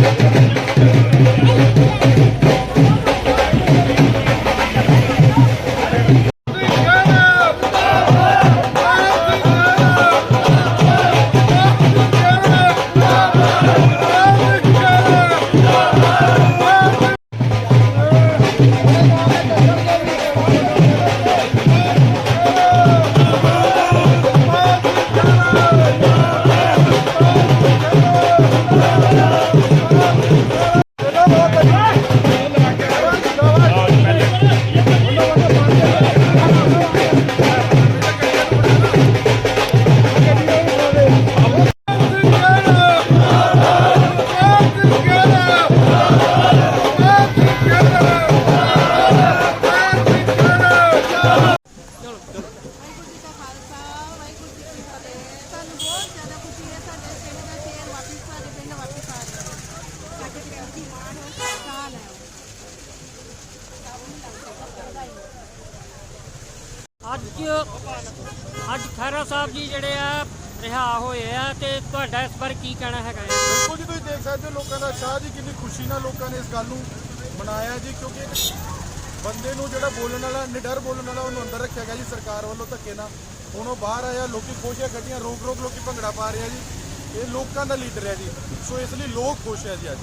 Gracias. ਅੱਜ ਅੱਜ ਖੈਰਾ ਸਾਹਿਬ ਜੀ ਜਿਹੜੇ ਆ, ਰਿਹਾ ਹੋਏ ਆ ਤੇ ਤੁਹਾਡਾ ਇਸ ਬਾਰੇ ਕੀ ਕਹਿਣਾ ਹੈਗਾ ਹੈ? ਬਿਲਕੁਲ ਜੀ, ਤੁਸੀਂ ਦੇਖ ਸਕਦੇ ਹੋ ਲੋਕਾਂ ਦਾ ਸ਼ਾਹ ਜੀ ਕਿੰਨੀ ਖੁਸ਼ੀ ਨਾਲ ਲੋਕਾਂ ਨੇ ਇਸ ਗੱਲ ਨੂੰ ਮਨਾਇਆ ਜੀ, ਕਿਉਂਕਿ ਬੰਦੇ ਨੂੰ ਜਿਹੜਾ ਬੋਲਣ ਵਾਲਾ, ਨਿਡਰ ਬੋਲਣ ਵਾਲਾ ਉਹਨੂੰ ਅੰਦਰ ਰੱਖਿਆ ਗਿਆ ਜੀ, ਸਰਕਾਰ ਵੱਲੋਂ ਧੱਕੇ ਨਾਲ। ਹੁਣ ਉਹ ਬਾਹਰ ਆਇਆ, ਲੋਕੀ ਖੁਸ਼ ਹੈ ਗੱਡੀਆਂ ਰੋਕ ਰੋਕ ਲੋਕੀ ਭੰਗੜਾ ਪਾ ਰਿਹਾ ਜੀ। ਇਹ ਲੋਕਾਂ ਦਾ ਲੀਡਰ ਹੈ ਜੀ। ਸੋ ਇਸ ਲਈ ਲੋਕ ਖੁਸ਼ ਹੈ ਜੀ ਅੱਜ।